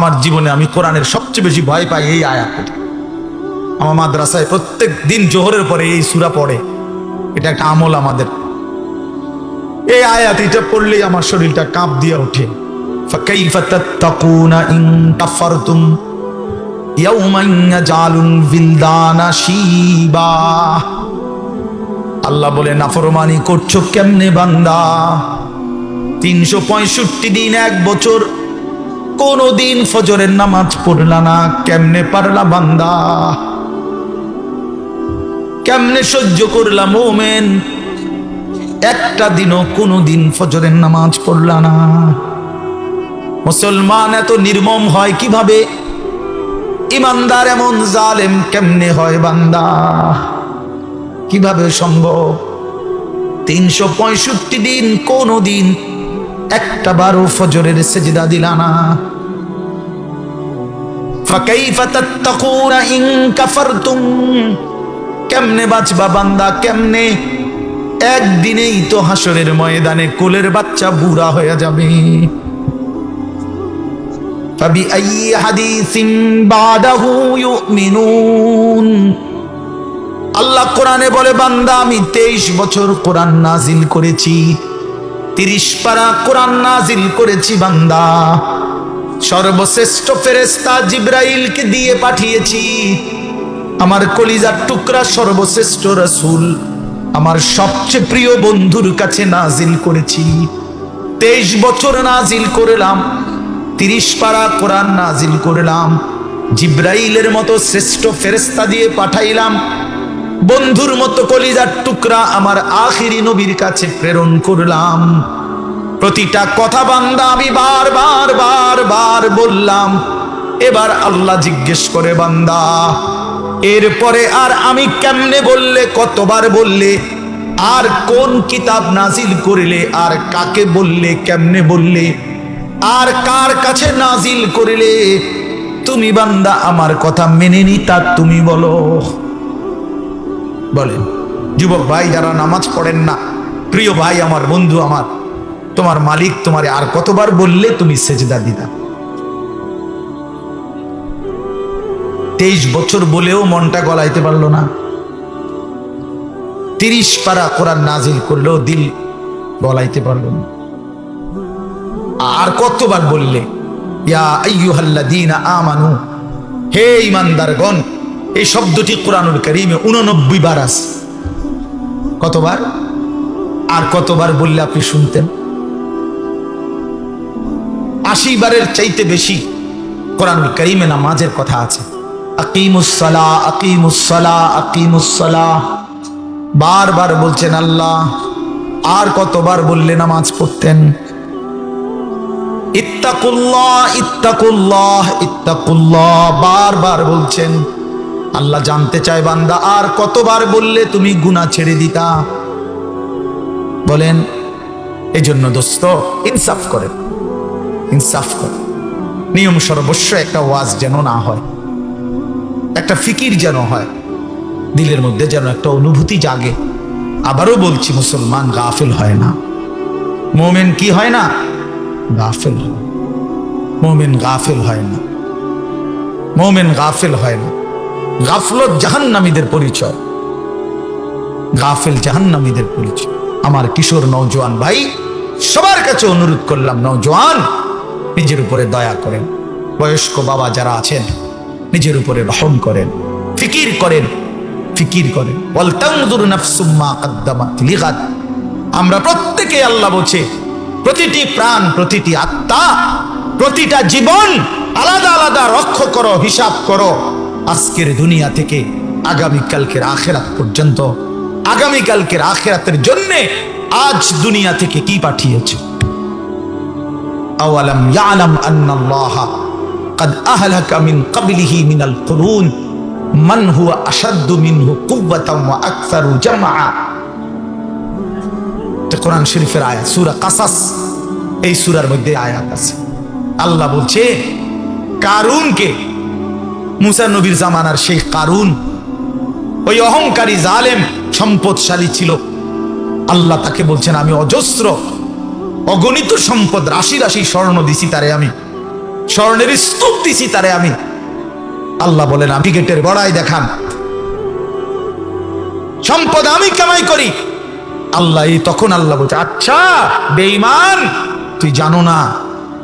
আমার জীবনে আমি কোরআনের সবচেয়ে বেশি ভয় পাই এই আয়াত। আমার মাদ্রাসায় প্রত্যেক দিন জোহরের পরে এই সুরা পড়ে। এটা একটা আমল আমাদের। এই আয়াত এটা পড়লেই আমার শরীরটা কাঁপ দিয়ে ওঠে আল্লাহ বলে, নাফরমানি করছ কেমনে বান্দা? তিনশো পঁয়ষট্টি দিন এক বছর কোনো দিন ফজরের নামাজ পড়লা না। কেমনে পারলা বান্দা? কেমনে সহ্য করলা মোমেন? একটা দিনও কোনো দিন ফজরের নামাজ পড়লা না। মুসলমান এত নির্মম হয় কীভাবে? ইমানদার এমন জালেম কেমনে হয় বান্দা? কীভাবে সম্ভব? তিনশো পঁয়ষট্টি দিন কোনো দিন একটা বারো ফজরের সেজদা দিলা না। কেমনে বাঁচবা বান্দা, কেমনে? একদিনেই তো হাসরের ময়দানে কোলের বাচ্চা বুড়া হয়ে যাবে। আল্লাহ কোরআনে বলে, বান্দা, আমি তেইশ বছর কোরআন নাজিল করেছি। তিরিশ পারা কোরআন নাজিল করেছি বান্দা। সর্বশ্রেষ্ঠ ফেরেস্তা জিব্রাইলকে দিয়ে পাঠিয়েছি। আমার কলিজার টুকরা সর্বশ্রেষ্ঠ রসুল, আমার সবচেয়ে প্রিয় বন্ধুর কাছে নাজিল করেছি। তেইশ বছর নাজিল করলাম, তিরিশ পারা কোরআন নাজিল করলাম। জিব্রাইলের মতো শ্রেষ্ঠ ফেরেস্তা দিয়ে পাঠাইলাম বন্ধুর মতো কলিজার টুকরা আমার আখিরি নবীর কাছে প্রেরণ করলাম। প্রতিটা কথা বান্দা আমি বার বার বার বার বললাম। এবার আল্লাহ জিজ্ঞেস করে, বান্দা, এরপরে আর আমি কেমনে বললে, কতবার বললে, আর কোন কিতাব নাজিল করিলে, আর কাকে বললে, কেমনে বললে, আর কার কাছে নাজিল করিলে, তুমি বান্দা আমার কথা মেনে নিতা, তুমি বলো। বলেন, যুবক ভাই যারা নামাজ পড়েন না, প্রিয় ভাই আমার বন্ধু আমার, তোমার মালিক তোমারে আর কতবার বললে তুমি সেজদা দিদা তেইশ বছর বলেও মনটা গলাইতে পারল না। তিরিশ পারা কোরআন নাজিল করলেও দিল গলাইতে পারল না। আর কতবার বললে, ইয়া আইয়ুহাল্লাযীনা আমানু, হে ঈমানদারগণ এই শব্দটি কোরআনুল কারীমে 89 বার আছে। কতবার? আর কতবার বললে আপনি শুনতেন? আশি বারের চাইতে বেশি কোরআনুল কারীমে নামাজের কথা আছে। আকিমুসসালা আকিমুসসালা আকিমুসসালা বারবার বলছেন, আল্লাহ, আর কতবার বললে নামাজ পড়তেন? ইত্তাকুল্লাহ ইত্তাকুল্লাহ ইত্তাকুল্লাহ, বারবার বলছেন আল্লাহ জানতে চায় বান্দা, আর কতবার বললে তুমি গুনাহ ছেড়ে দিতা? বলেন এই জন্য দোস্ত, ইনসাফ করেন ইনসাফ করে। নিয়ম সর্বস্ব একটা ওয়াজ যেন না হয়। একটা ফিকির যেন হয়। দিলের মধ্যে যেন একটা অনুভূতি জাগে। আবারও বলছি, মুসলমান গাফিল হয় না। মোমেন কি হয় না? গাফিল মোমেন গাফিল হয় না। মোমেন গাফিল হয় না। গাফলত জাহান্নামীদের পরিচয়। গাফিল জাহান্নামীদের পরিচয়। আমার কিশোর নৌজওয়ান ভাই, সবার কাছে অনুরোধ করলাম নৌজওয়ান নিজের উপরে দয়া করেন। বয়স্ক বাবা যারা আছেন, নিজের উপরে রহম করেন, ফিকির করেন ফিকির করেন। লিগাদ। আমরা প্রত্যেকে আল্লাহ বলছে, প্রতিটি প্রাণ, প্রতিটি আত্মা, প্রতিটা জীবন আলাদা আলাদা রক্ষ করো, হিসাব করো। আজকের দুনিয়া থেকে আগামীকালকের আখেরাত পর্যন্ত আগামীকালকের আখেরাতের জন্য আজ দুনিয়া থেকে কি পাঠিয়েছে আওয়ালাম ইয়ালাম আন্নাল্লাহ قد أهلك من قبله من القرون من هو أشد منه قوة وأكثر جمعا কোরআন শরীফের আয়াত সুরা কাসাস এই সুরার মধ্যে আয়াত আছে আল্লাহ বলছে কারুনকে মুসা নবীর জামানার সেই কারুন, ওই অহংকারী জালেম সম্পদশালী ছিল। আল্লাহ তাকে বলছেন, আমি অজস্র, অগণিত সম্পদ, রাশি রাশি স্বর্ণ দিছি তারে আমি, স্বর্ণের স্তূপ দিছি তারে আমি। আল্লাহ বলেন আমি গেটের গড়াই দেখান। সম্পদ আমি কামাই করি। আল্লাহ এই তখন আল্লাহ বলছে আচ্ছা বেঈমান, তুই জানো না,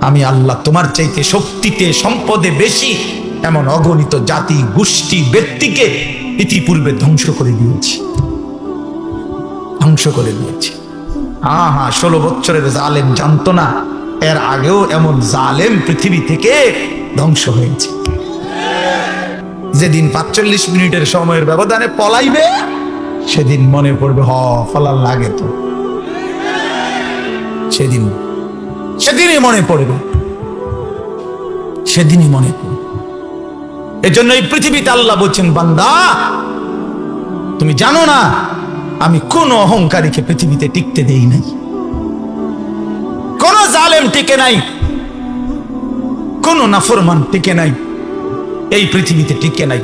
আমি আল্লাহ তোমার চাইতে শক্তিতে, সম্পদে বেশি এমন অগণিত জাতি, গোষ্ঠী, ব্যক্তিকে ইতিপূর্বে ধ্বংস করে দিয়েছি। ধ্বংস করে দিয়েছি। হ্যাঁ হ্যাঁ ষোলো বছরের জালেম জানতো না, এর আগেও এমন জালেম পৃথিবী থেকে ধ্বংস হয়েছে। যেদিন পাঁচচল্লিশ মিনিটের সময়ের ব্যবধানে পলাইবে, সেদিন মনে পড়বে, হ ফলার লাগে তো। সেদিন, সেদিনই মনে পড়বে। সেদিনই মনে পড়বে। এজন্য এই পৃথিবীতে আল্লাহ বলছেন, বান্দা, তুমি জানো না, আমি কোন অহংকারীকে পৃথিবীতে টিকতে দেই নাই। কোন জালেম টিকে নাই, কোন নাফরমান টিকে নাই, এই পৃথিবীতে টিকে নাই।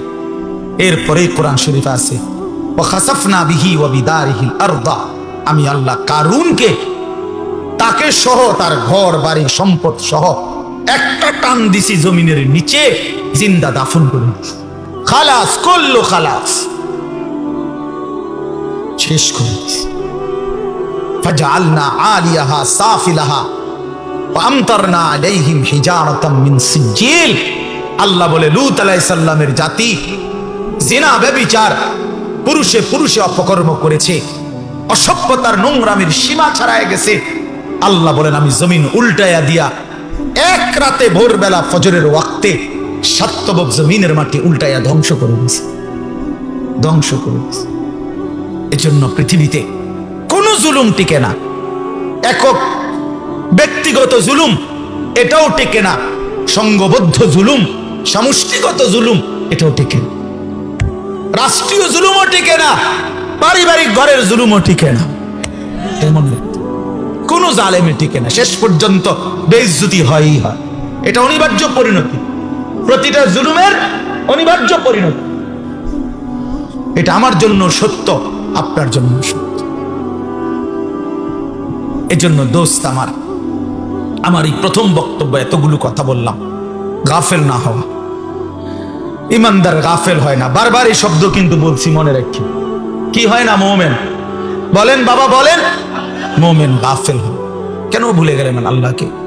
এরপরে কোরআন শরীফ আছে আমি আল্লাহ কারুনকে, তাকে সহ তার ঘর, বাড়ি, সম্পদ সহ একটা টান দিছি জমিনের নিচে জিন্দা দাফন করে দিছি। খালাস করলো খালাস শেষ করে দিছি فجعلنا عاليها سافلها وامطرنا عليهم حجارة من سجيل আল্লাহ বলে লুত আলাইহিস সালামের জাতি জিনা ব্যভিচার পুরুষে পুরুষে অপকর্ম করেছে অসভ্যতার নোংরামের সীমা ছাড়ায় গেছে আল্লাহ বলেন আমি জমিন উল্টায়া দিয়া এক রাতে ভোরবেলা ফজরের ওয়াক্তে সাত্তবক জমিনের মাটি উল্টায়া ধ্বংস করে দিয়েছে ধ্বংস করে দিয়েছে এজন্য পৃথিবীতে কোনো জুলুম টিকে না। একক ব্যক্তিগত জুলুম, এটাও টিকে না। সংঘবদ্ধ জুলুম, সমষ্টিগত জুলুম, এটাও টিকে না। রাষ্ট্রীয় জুলুমও টিকে না, পারিবারিক ঘরের জুলুমও টিকে না। এমন কোন জালেমে টিকে না। শেষ পর্যন্ত বেইজ্জতি হয়ই হয়। এটা অনিবার্য পরিণতি। প্রতিটা জুলুমের অনিবার্য পরিণত। এটা আমার জন্য সত্য, আপনার জন্য সত্য। এজন্য দোস্ত আমার আমার এই প্রথম বক্তব্য এতগুলো কথা বললাম, গাফেল না হওয়া। ইমানদার গাফেল হয় না। বারবার এই শব্দ কিন্তু বলছি, মনে রাখি। কি হয় না, মোমেন? বলেন বাবা, বলেন। মোমেন গাফেল হয়। কেন ভুলে গেলেন আল্লাহকে?